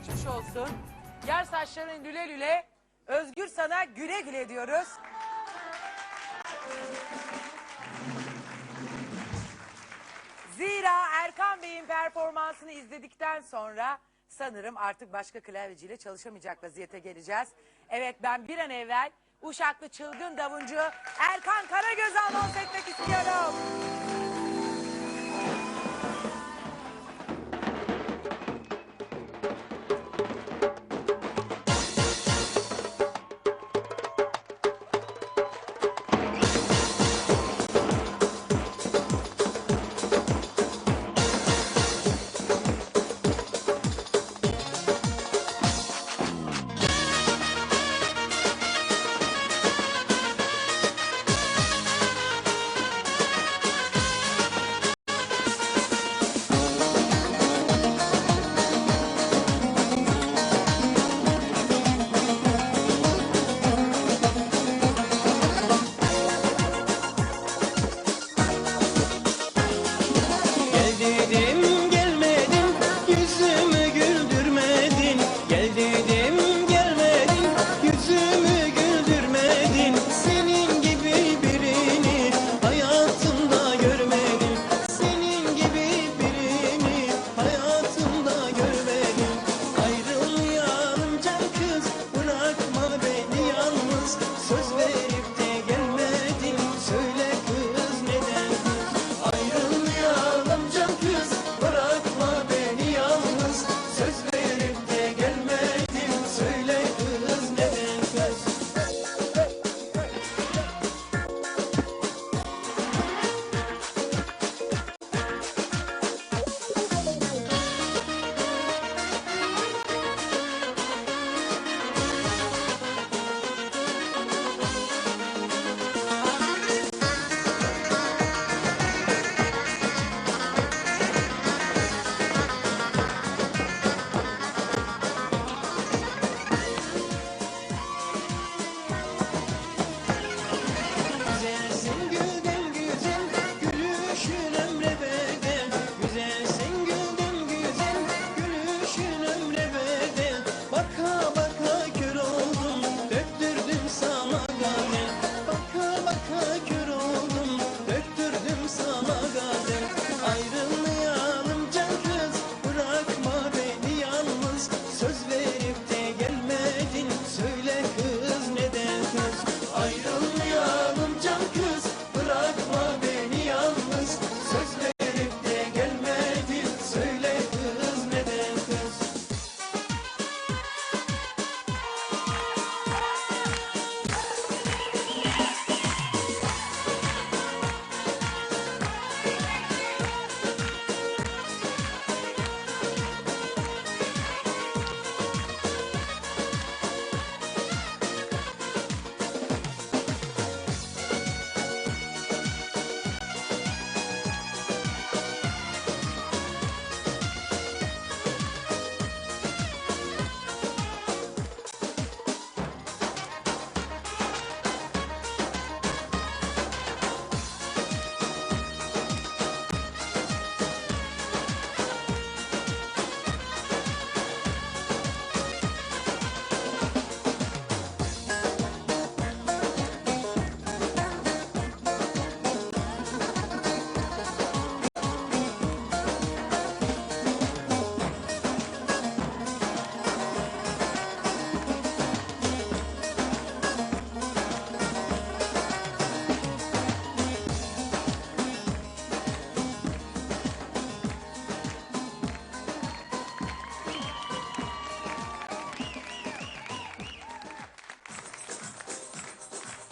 geçmiş olsun. Yer saçların lüle lüle. Özgür sana güle güle diyoruz. Zira Erkan Bey'in performansını izledikten sonra sanırım artık başka klavyeciyle çalışamayacak vaziyete geleceğiz. Evet ben bir an evvel Uşaklı çılgın davuncu Erkan Karagöz'ü anons.